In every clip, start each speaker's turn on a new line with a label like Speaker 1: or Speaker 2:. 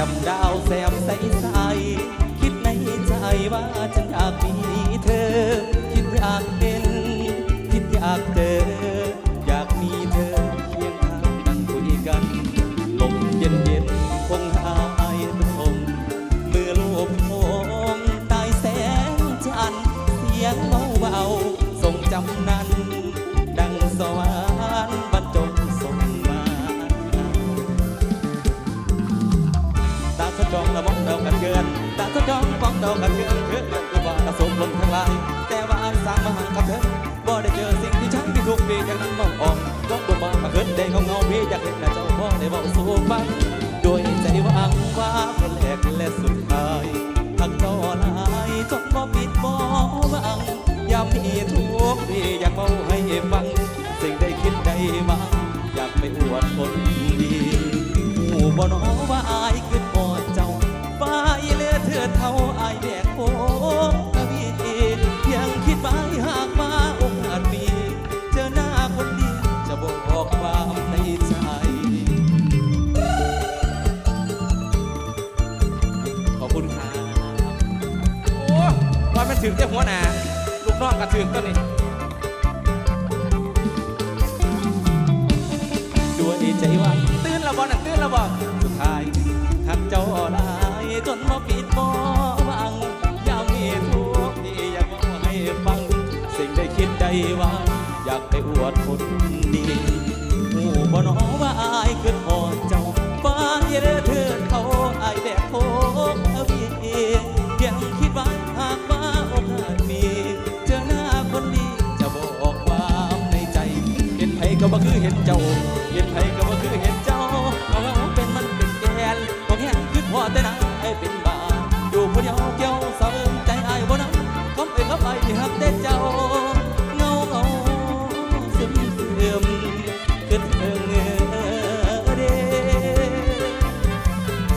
Speaker 1: จ่มดาวแซมใสใสคิดในใจว่าฉันอยากมีเธอ คิดอยากเป็น คิดอยากเจอ อยากมีเธอเคียงข้างนั่งคุยกันลมเย็นเย็นคงหายตรงเมื่อโลกโงตายแสงจันทร์เสียงเบาเบาๆทรงจำนั้น เกันเกินตาเขาจองมองดากันเกินเกินมันคือว่ากสมลมทั้งหลาย แต่ว่าอันสร้างมาหังกับเธอบ่ได้เจอสิ่งที่ฉันที่ทุกปีจากนั้นมองออกก็ตัวบ้ามาเกิดได้เขาเงาพี่อยากเห็นหน้าเจ้าพ่อได้บอกสู่ฟังโดยใจหวังว่าคนแรกและสุดท้ายทักเจ้าหลายจนบ่ปิดบ่บังยามมีทุกข์พี่อยากเมาให้ฟัง สิ่งได้คิดได้หวังอยากไปอวดคนดีหูบ่นอว่า ว่ามันถึงแต่หัวหนาลูกน้องกระถึงก็นี่ด้วยใจวังตื่นและบ่น่ะตื่นและบ่สุดท้ายหักเจ้าลายจนมาปิดบ่วังยามมีทุกข์ที่อยากมาให้ฟัง สิ่งได้คิดได้ว่า อยากไปอวดคนดีหูบ่นอว่ บ่คือเห็นเจ้า เห็นไผก็บ่คือเห็นเจ้าเอาเป็นมันเป็นแกนบ่แค่คือพอแต่นายเป็นบ้าอยู่ผู้เดียวเกี่ยวเสริมใจอายบ่นั้นคำเอ้ยคำไปที่ฮักแต่เจ้าเงาเงาซึมซึมคือเธอเงอเด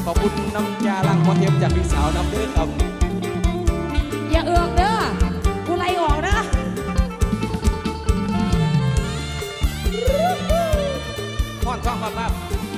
Speaker 1: ขอบคุณน้ำยาล้างหัวเทียมจากพี่สาวน้ำเด้อครับ Bye.